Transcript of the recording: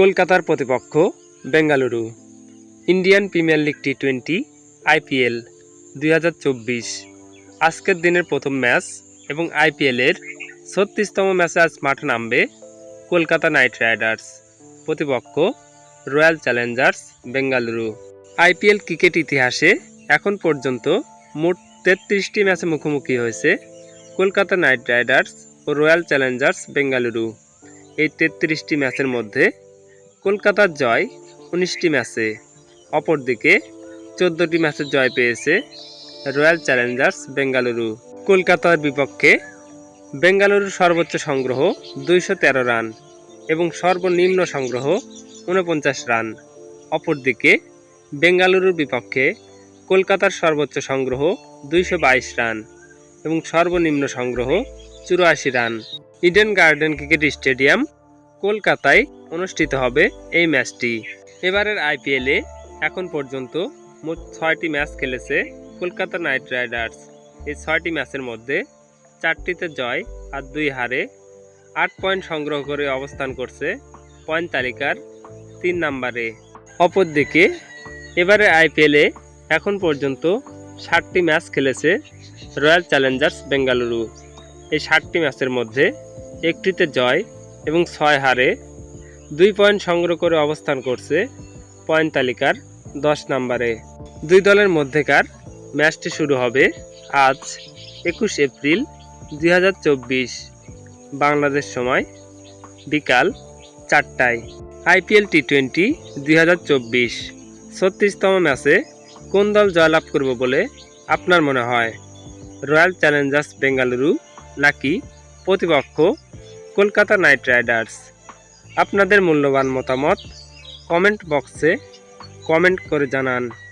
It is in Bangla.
কলকাতার প্রতিপক্ষ, Bengaluru. Indian premier league T twenty IPL দুই হাজার চব্বিশ। আজকের দিনের প্রথম ম্যাচ এবং আইপিএলের ছত্রিশতম ম্যাচে আজ মাঠে নামবে কলকাতা নাইট রাইডার্স। প্রতিপক্ষ, royal challengers, Bengaluru. IPL cricket ইতিহাসে এখন পর্যন্ত মোট তেত্রিশটি ম্যাচে মুখোমুখি হয়েছে কলকাতা নাইট রাইডার্স ও রয়্যাল চ্যালেঞ্জার্স, বেঙ্গালুরু। এই তেত্রিশটি ম্যাচের মধ্যে কলকাতার জয় উনিশটি ম্যাচে। অপরদিকে চোদ্দোটি ম্যাচের জয় পেয়েছে রয়্যাল চ্যালেঞ্জার্স বেঙ্গালুরু। কলকাতার বিপক্ষে বেঙ্গালুরুর সর্বোচ্চ সংগ্রহ দুইশো তেরো রান এবং সর্বনিম্ন সংগ্রহ উনপঞ্চাশ রান। অপরদিকে বেঙ্গালুরুর বিপক্ষে কলকাতার সর্বোচ্চ সংগ্রহ দুইশো বাইশ রান এবং সর্বনিম্ন সংগ্রহ চুরাশি run. Eden garden cricket stadium কলকাতায় অনুষ্ঠিত হবে এই ম্যাচটি। এবারের আইপিএলে এখন পর্যন্ত মোট ছয়টি ম্যাচ খেলেছে কলকাতা নাইট রাইডার্স। এই ছয়টি ম্যাচের মধ্যে চারটিতে জয় আর দুই হারে আট পয়েন্ট সংগ্রহ করে অবস্থান করছে পয়েন্ট তালিকার তিন নম্বরে। অপরদিকে এবারে আইপিএলে এখন পর্যন্ত ষাটটি ম্যাচ খেলেছে রয়্যাল চ্যালেঞ্জার্স বেঙ্গালুরু। এই ষাটটি ম্যাচের মধ্যে একটিতে জয় এবং ছয় হারে দুই পয়েন্ট সংগ্রহ করে অবস্থান করছে পয়েন্ট তালিকার দশ নম্বরে। দুই দলের মধ্যেকার ম্যাচটি শুরু হবে আজ একুশ এপ্রিল দুই হাজার চব্বিশ, বাংলাদেশ সময় বিকাল চারটায়। আইপিএল টি টোয়েন্টি দুই হাজার চব্বিশ, ছত্রিশতম ম্যাচে কোন দল জয়লাভ করব বলে আপনার মনে হয়? রয়্যাল চ্যালেঞ্জার্স বেঙ্গালুরু নাকি প্রতিপক্ষ কলকাতা নাইট রাইডার্স? আপনাদের মূল্যবান মতামত কমেন্ট বক্সে কমেন্ট করে জানান।